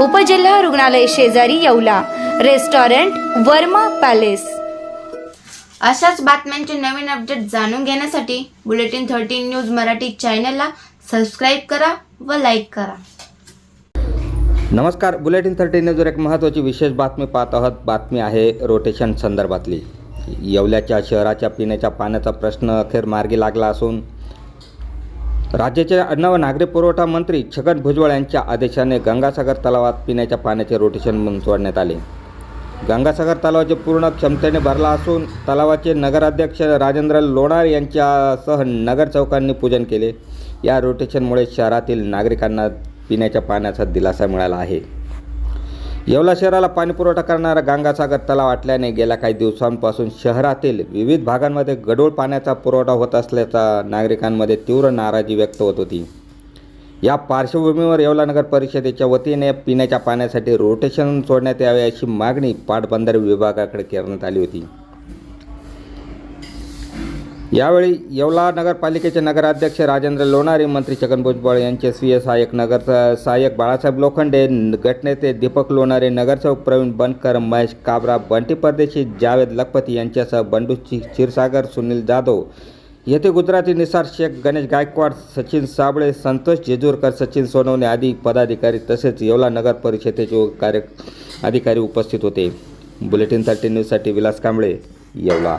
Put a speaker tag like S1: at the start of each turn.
S1: उपजिल्हा रुग्णालय शेजारी येवला. Restaurant Verma palace.
S2: अशाच बातम्यांचे नवीन अपडेट जाणून घेण्यासाठी बुलेटिन थर्टीन न्यूज मराठी चॅनलला सबस्क्राईब करा व लाईक करा.
S3: नमस्कार बुलेटिन थर्टी न्यूजवर एक महत्त्वाची विशेष बातमी पाहत आहोत. बातमी आहे रोटेशन संदर्भातली. येवल्याच्या शहराच्या पिण्याच्या पाण्याचा प्रश्न अखेर मार्गी लागला असून राज्याचे अन्न व नागरी पुरवठा मंत्री छगन भुजबळ यांच्या आदेशाने गंगासागर तलावात पिण्याच्या पाण्याचे रोटेशन म्हणून सोडण्यात आले. गंगासागर तलावाचे पूर्ण क्षमतेने भरला असून तलावाचे नगराध्यक्ष राजेंद्र लोणार यांच्यासह नगर चौकांनी पूजन केले. या रोटेशनमुळे शहरातील नागरिकांना पिण्याच्या पाण्याचा दिलासा मिळाला आहे. येवला शहराला पाणीपुरवठा करणारा गंगासागर तलाव आटल्याने गेल्या काही दिवसांपासून शहरातील विविध भागांमध्ये गढूळ पाण्याचा पुरवठा होत असल्याचा नागरिकांमध्ये तीव्र नाराजी व्यक्त होत होती. या पार्श्वभूमीवर येवला नगर परिषदेच्या वतीने पिण्याच्या पाण्यासाठी रोटेशन सोडण्यात यावे अशी मागणी पाटबंधारे विभागाकडे करण्यात आली होती. यावेळी येवला नगरपालिकेचे नगराध्यक्ष राजेंद्र लोणारे मंत्री छगन भुजबळ यांचे स्वीय सहाय्यक नगर सहाय्यक बाळासाहेब लोखंडे गटनेते दीपक लोणारे नगरसेवक प्रवीण बनकर महेश काबरा बंटी परदेशी जावेद लखपती यांच्यासह बंडू क्षीरसागर सुनील जाधव. येथे गुजराती निसार शेख गणेश गायकवाड सचिन साबळे संतोष जेजूरकर सचिन सोनवणे आदी पदाधिकारी तसेच येवला नगर परिषदेचे कार्य अधिकारी उपस्थित होते. बुलेटिन थर्टी न्यूजसाठी विलास कांबळे येवला.